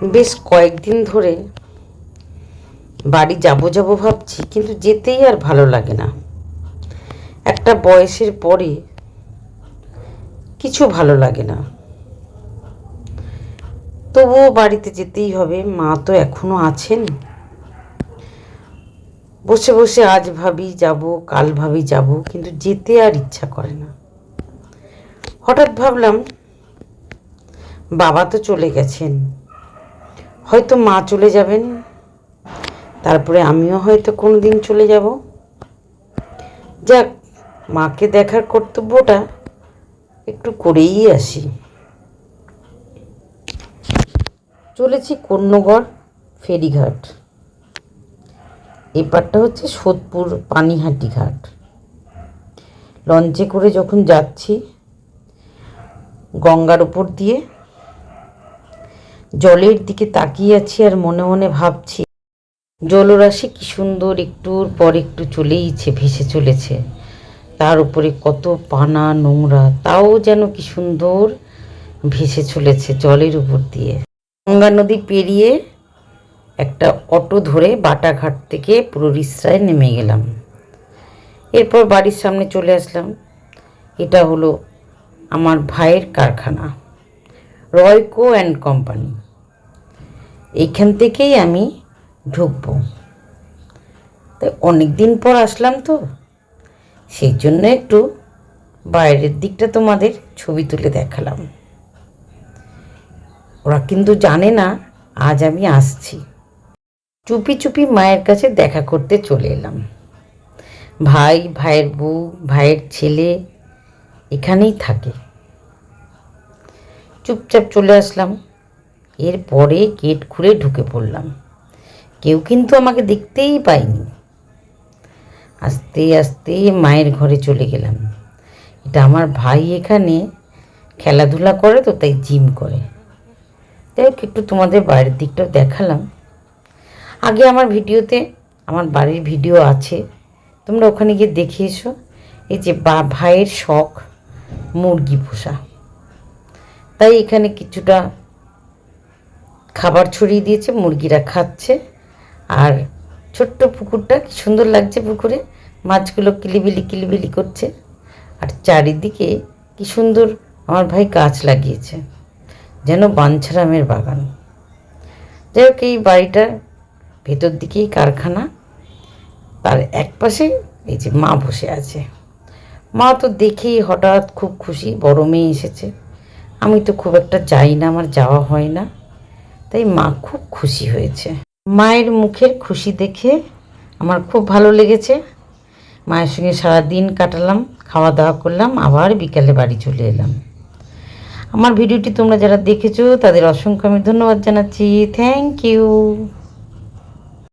বেশ কয়েকদিন ধরে বাড়ি যাব যাব ভাবছি, কিন্তু যেতেই আর ভালো লাগে না। একটা বয়সের পরে কিছু ভালো লাগে না। তবুও বাড়িতে যেতেই হবে, মা তো এখনও আছেন। বসে বসে আজ ভাবি যাব, কাল ভাবি যাব, কিন্তু যেতে আর ইচ্ছা করে না। হঠাৎ ভাবলাম, বাবা তো চলে গেছেন। হয়তো মা চলে যাবেন। তারপরে আমিও হয়তো কোনো দিন চলে যাব। যাক, মাকে দেখার কর্তব্যটা একটু করেই আসি। চলেছি কন্যগড়, ফেরিঘাট। এপারটা হচ্ছে সোদপুর পানিহাটি ঘাট। লঞ্চে করে যখন যাচ্ছি, গঙ্গার উপর দিয়ে জলের দিকে তাকিয়ে আছি আর মনে মনে ভাবছি, জলরাশি কি সুন্দর, একটুর পর একটু চলেইছে ভেসে চলেছে। তার উপরে কত পানা নোংরা, তাও যেন কি সুন্দর ভেসে চলেছে জলের উপর দিয়ে। গঙ্গা নদী পেরিয়ে একটা অটো ধরে বাটাঘাট থেকে পুরো রিসরায় নেমে গেলাম। এরপর বাড়ির সামনে চলে আসলাম। এটা হলো আমার ভাইয়ের কারখানা। রয়কো অ্যান্ড কোম্পানি এইখান থেকেই আমি ঢুকবো। তাই অনেক দিন পর আসলাম তো। সেই জন্য একটু বাইরের দিকটা তোমাদের ছবি তুলে দেখালাম। ওরা কিন্তু জানে না, আজ আমি আসছি। চুপি চুপি মায়ের কাছে দেখা করতে চলে এলাম। ভাই, ভাইয়ের বউ, ভাইয়ের ছেলে এখানেই থাকে। চুপচাপ চলে আসলাম। এরপরে গেট খুলে ঢুকে পড়লাম। কেউ কিন্তু আমাকে দেখতেই পায়নি। আস্তে আস্তে মায়ের ঘরে চলে গেলাম। এটা আমার ভাই এখানে খেলাধুলা করে তো তাই জিম করে। যাই হোক, একটু তোমাদের বাইরের দিকটাও দেখালাম। আগে আমার ভিডিওতে, আমার বাড়ির ভিডিও আছে। তোমরা ওখানে গিয়ে দেখে এসো। এই যে বা, ভাইয়ের শখ, মুরগি পোষা। তাই এখানে কিছুটা খাবার ছড়িয়ে দিয়েছে, মুরগিরা খাচ্ছে। আর ছোট্ট পুকুরটা কি সুন্দর লাগছে পুকুরে? মাছগুলো কিলিবিলি কিলিবিলি করছে। আর চারিদিকে কি সুন্দর আমার ভাই গাছ লাগিয়েছে, যেন বাঞ্ছারামের বাগান। যাই হোক, এই বাড়িটার ভেতর দিকেই কারখানা। তার এক পাশে এই যে মা বসে আছে। মা তো দেখেই হঠাৎ খুব খুশি, বড় মেয়ে এসেছে। আমি তো খুব একটা চাই না, আমার যাওয়া হয় না। তাই মা খুব খুশি হয়েছে। মায়ের মুখের খুশি দেখে আমার খুব ভালো লেগেছে। মায়ের সঙ্গে সারা দিন কাটালাম খাওয়া দাওয়া করলাম, আবার বিকালে বাড়ি চলে এলাম। আমার ভিডিওটি তোমরা যারা দেখেছ, তাদের অসংখ্য আমি ধন্যবাদ জানাচ্ছি। Thank you